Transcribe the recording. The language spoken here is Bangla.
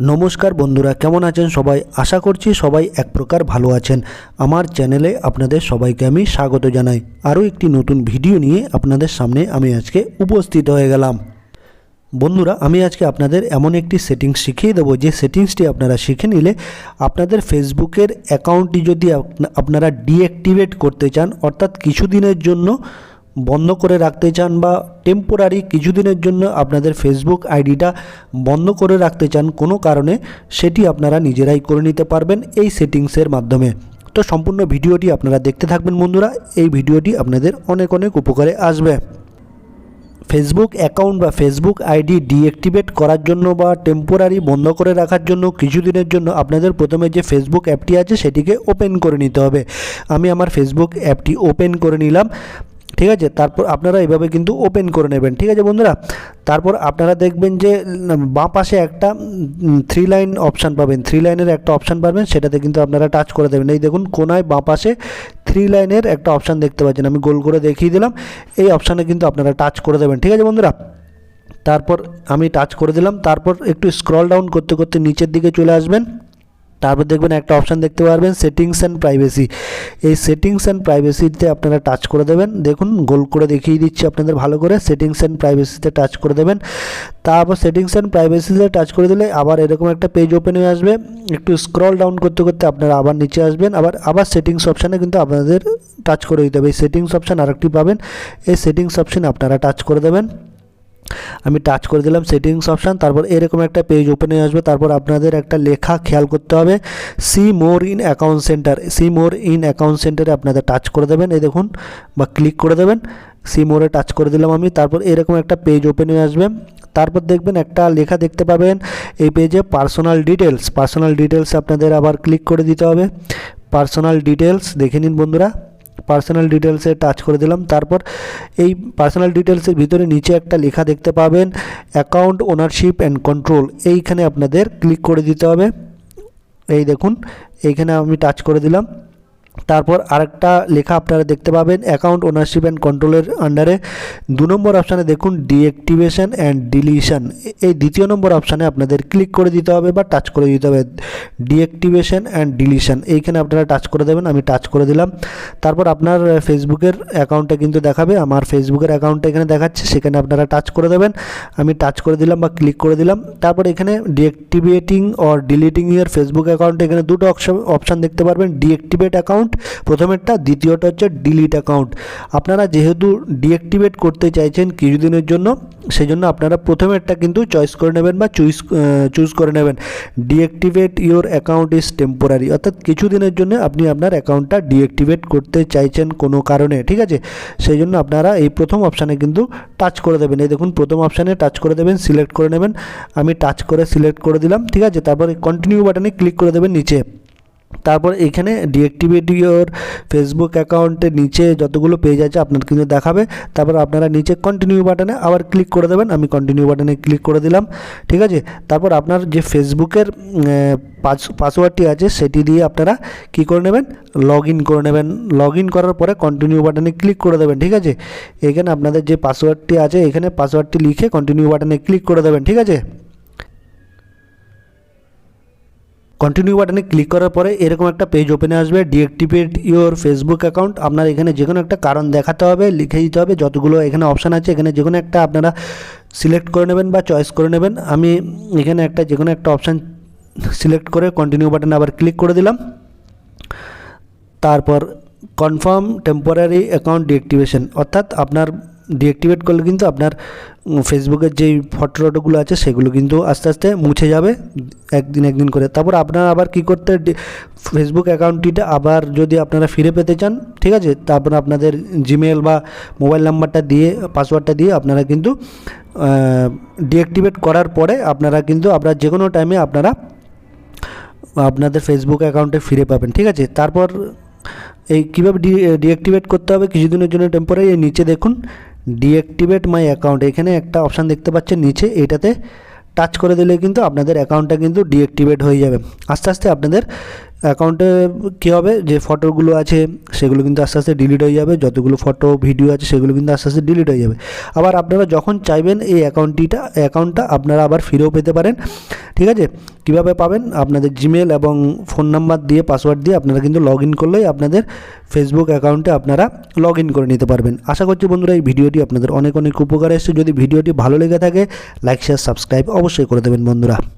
নমস্কার বন্ধুরা, কেমন আছেন সবাই? আশা করছি সবাই এক প্রকার ভালো আছেন। আমার চ্যানেলে আপনাদের সবাইকে আমি স্বাগত জানাই। আরও একটি নতুন ভিডিও নিয়ে আপনাদের সামনে আমি আজকে উপস্থিত হয়ে গেলাম। বন্ধুরা, আমি আজকে আপনাদের এমন একটি সেটিংস শিখিয়ে দেবো। যে সেটিংসটি আপনারা শিখে নিলে আপনাদের ফেসবুকের অ্যাকাউন্টটি যদি আপনা- আপনারা ডিঅ্যাক্টিভেট করতে চান, অর্থাৎ কিছুদিনের জন্য বন্ধ করে রাখতে চান বা টেম্পোরারি কিছুদিনের জন্য আপনাদের ফেসবুক আইডিটা বন্ধ করে রাখতে চান কোনো কারণে, সেটি আপনারা নিজেরাই করে নিতে পারবেন এই সেটিংসের মাধ্যমে। তো সম্পূর্ণ ভিডিওটি আপনারা দেখতে থাকবেন বন্ধুরা, এই ভিডিওটি আপনাদের অনেক অনেক উপকারে আসবে। ফেসবুক অ্যাকাউন্ট বা ফেসবুক আইডি ডিঅ্যাক্টিভেট করার জন্য বা টেম্পোরারি বন্ধ করে রাখার জন্য কিছুদিনের জন্য আপনাদের প্রথমে যে ফেসবুক অ্যাপটি আছে, সেটিকে ওপেন করে নিতে হবে। আমি আমার ফেসবুক অ্যাপটি ওপেন করে নিলাম। ঠিক আছে? তারপর আপনারা এভাবে কিন্তু ওপেন করে নেবেন। ঠিক আছে বন্ধুরা? তারপর আপনারা দেখবেন যে, বাঁ পাশে একটা থ্রি লাইন অপশান পাবেন। থ্রি লাইনের একটা অপশান পাবেন, সেটাতে কিন্তু আপনারা টাচ করে দেবেন। এই দেখুন, কোনায় বাঁ পাশে থ্রি লাইনের একটা অপশান দেখতে পাচ্ছেন। আমি গোল করে দেখিয়ে দিলাম। এই অপশানে কিন্তু আপনারা টাচ করে দেবেন। ঠিক আছে বন্ধুরা? তারপর আমি টাচ করে দিলাম। তারপর একটু স্ক্রল ডাউন করতে করতে নিচের দিকে চলে আসবেন। তারপর দেখবেন একটা অপশান দেখতে পারবেন সেটিংস অ্যান্ড প্রাইভেসি এই সেটিংস অ্যান্ড প্রাইভেসিতে আপনারা টাচ করে দেবেন। দেখুন, গোল করে দেখিয়ে দিচ্ছি আপনাদের ভালো করে। সেটিংস অ্যান্ড প্রাইভেসিতে টাচ করে দেবেন। তারপর সেটিংস অ্যান্ড প্রাইভেসিতে টাচ করে দিলে আবার এরকম একটা পেজ ওপেন হয়ে আসবে। একটু স্ক্রল ডাউন করতে করতে আপনারা আবার নিচে আসবেন। আবার আবার সেটিংস অপশানে কিন্তু আপনাদের টাচ করে দিতে হবে। এই সেটিংস অপশান আরেকটি পাবেন। এই সেটিংস অপশানে আপনারা টাচ করে দেবেন। আমি টাচ করে দিলাম সেটিংস অপশান তারপর এরকম একটা পেজ ওপেন হয়ে আসবে, তারপর আপনাদের একটা লেখা খেয়াল করতে হবে see more in account center see more in account সেন্টারে আপনাদের টাচ করে দেবেন, এই দেখুন, বা ক্লিক করে দেবেন সি মোরে টাচ করে দিলাম আমি, তারপর এরকম একটা পেজ ওপেন হয়ে আসবে, তারপর দেখবেন একটা লেখা দেখতে পাবেন, এই পেজে পার্সোনাল ডিটেলস পার্সোনাল ডিটেলস আপনাদের আবার ক্লিক করে দিতে হবে পার্সোনাল ডিটেলস দেখে নিন বন্ধুরা। পার্সোনাল ডিটেলসে টাচ করে দিলাম। তারপর এই পার্সোনাল ডিটেলসের ভিতরে নিচে একটা লেখা দেখতে পাবেন অ্যাকাউন্ট ওনারশিপ অ্যান্ড কন্ট্রোল এইখানে আপনাদের ক্লিক করে দিতে হবে। এই দেখুন, এইখানে আমি টাচ করে দিলাম। তারপর আরেকটা লেখা আপনারা দেখতে পাবেন অ্যাকাউন্ট ওনারশিপ অ্যান্ড কন্ট্রোলের আন্ডারে দু নম্বর অপশানে দেখুন ডিএক্টিভেশন অ্যান্ড ডিলিশন এই দ্বিতীয় নম্বর অপশানে আপনাদের ক্লিক করে দিতে হবে বা টাচ করে দিতে হবে। ডিএক্টিভেশন অ্যান্ড ডিলিশন এইখানে আপনারা টাচ করে দেবেন, আমি টাচ করে দিলাম। তারপর আপনার ফেসবুকের অ্যাকাউন্টে কিন্তু দেখাবে, আমার ফেসবুকের অ্যাকাউন্টটা এখানে দেখাচ্ছে, সেখানে আপনারা টাচ করে দেবেন। আমি টাচ করে দিলাম বা ক্লিক করে দিলাম। তারপর এখানে deactivating or deleting your Facebook অ্যাকাউন্টে এখানে দুটো অপশান দেখতে পারবেন ডিএক্টিভেট অ্যাকাউন্ট প্রথমেরটা, দ্বিতীয়টা হচ্ছে ডিলিট অ্যাকাউন্ট আপনারা যেহেতু ডিঅ্যাক্টিভেট করতে চাইছেন কিছুদিনের জন্য সেই জন্য আপনারা প্রথমেরটা কিন্তু চয়েস করে নেবেন বা চুজ চুজ করে নেবেন। Deactivate your account is temporary অর্থাৎ কিছুদিনের জন্য আপনি আপনার অ্যাকাউন্টটা ডিঅ্যাক্টিভেট করতে চাইছেন কোনো কারণে, ঠিক আছে? সেই জন্য আপনারা এই প্রথম অপশানে কিন্তু টাচ করে দেবেন। এই দেখুন, প্রথম অপশানে টাচ করে দেবেন সিলেক্ট করে নেবেন। আমি টাচ করে সিলেক্ট করে দিলাম, ঠিক আছে? তারপরে কন্টিনিউ বাটনে ক্লিক করে দেবেন নিচে। তারপর এখানে ডিএক্টিভেট ইওর ফেসবুক অ্যাকাউন্টের নিচে যতগুলো পেজ আছে আপনার কিন্তু দেখাবে। তারপর আপনারা নিচে কন্টিনিউ বাটনে আবার ক্লিক করে দেবেন। আমি কন্টিনিউ বাটনে ক্লিক করে দিলাম, ঠিক আছে? তারপর আপনার যে ফেসবুকের পাসওয়ার্ডটি আছে সেটি দিয়ে আপনারা কি করে নেবেন? লগ ইন করে নেবেন। লগ ইন করার পরে কন্টিনিউ বাটনে ক্লিক করে দেবেন, ঠিক আছে? এখানে আপনাদের যে পাসওয়ার্ডটি আছে, এখানে পাসওয়ার্ডটি লিখে কন্টিনিউ বাটনে ক্লিক করে দেবেন, ঠিক আছে? কন্টিনিউ বাটনে ক্লিক করার পরে এরকম একটা পেজ ওপেনে আসবে ডিঅ্যাক্টিভেট ইওর ফেসবুক অ্যাকাউন্ট আপনার এখানে যে কোনো একটা কারণ দেখাতে হবে, লিখে দিতে হবে, যতগুলো এখানে অপশান আছে, এখানে যে কোনো একটা আপনারা সিলেক্ট করে নেবেন বা চয়েস করে নেবেন। আমি এখানে একটা যে কোনো একটা অপশান সিলেক্ট করে কন্টিনিউ বাটনে আবার ক্লিক করে দিলাম। তারপর কনফার্ম টেম্পোরারি অ্যাকাউন্ট ডিঅ্যাক্টিভেশন অর্থাৎ আপনার ডিঅ্যাক্টিভেট করলে কিন্তু আপনার ফেসবুকের যেই ফটো টটোগুলো আছে সেগুলো কিন্তু আস্তে আস্তে মুছে যাবে একদিন একদিন করে। তারপর আপনারা আবার কি করতে ফেসবুক অ্যাকাউন্টটিটা আবার যদি আপনারা ফিরে পেতে চান, ঠিক আছে? তারপর আপনাদের জিমেল বা মোবাইল নাম্বারটা দিয়ে পাসওয়ার্ডটা দিয়ে আপনারা কিন্তু ডিঅ্যাক্টিভেট করার পরে আপনারা কিন্তু আপনার যে কোনো টাইমে আপনারা, আপনাদের ফেসবুক অ্যাকাউন্টে ফিরে পাবেন, ঠিক আছে? তারপর এই কীভাবে ডিঅ্যাক্টিভেট করতে হবে, কিছুদিনের জন্য টেম্পোরারি নিচে দেখুন। ডিঅ্যাক্টিভেট মাই অ্যাকাউন্ট এখানে একটা অপশান দেখতে পাচ্ছেন, নিচে এটাতে টাচ করে দিলে কিন্তু আপনাদের অ্যাকাউন্টটা কিন্তু ডিঅ্যাক্টিভেট হয়ে যাবে। আস্তে আস্তে আপনাদের অ্যাকাউন্টে কী হবে? যে ফটোগুলো আছে, সেগুলো কিন্তু আস্তে আস্তে ডিলিট হয়ে যাবে। যতগুলো ফটো ভিডিও আছে, সেগুলো কিন্তু আস্তে আস্তে ডিলিট হয়ে যাবে। আবার আপনারা যখন চাইবেন এই অ্যাকাউন্টটিটা অ্যাকাউন্টটা আপনারা আবার ফিরেও পেতে পারেন। ঠিক আছে? কীভাবে পাবেন? আপনাদের জিমেল এবং ফোন নাম্বার দিয়ে পাসওয়ার্ড দিয়ে আপনারা কিন্তু লগ ইন করলেই আপনাদের ফেসবুক অ্যাকাউন্টে আপনারা লগ ইন করে নিতে পারবেন। আশা করছি বন্ধুরা, এই ভিডিওটি আপনাদের অনেক অনেক উপকার এসেছে। যদি ভিডিওটি ভালো লেগে থাকে লাইক শেয়ার সাবস্ক্রাইব অবশ্যই করে দেবেন বন্ধুরা।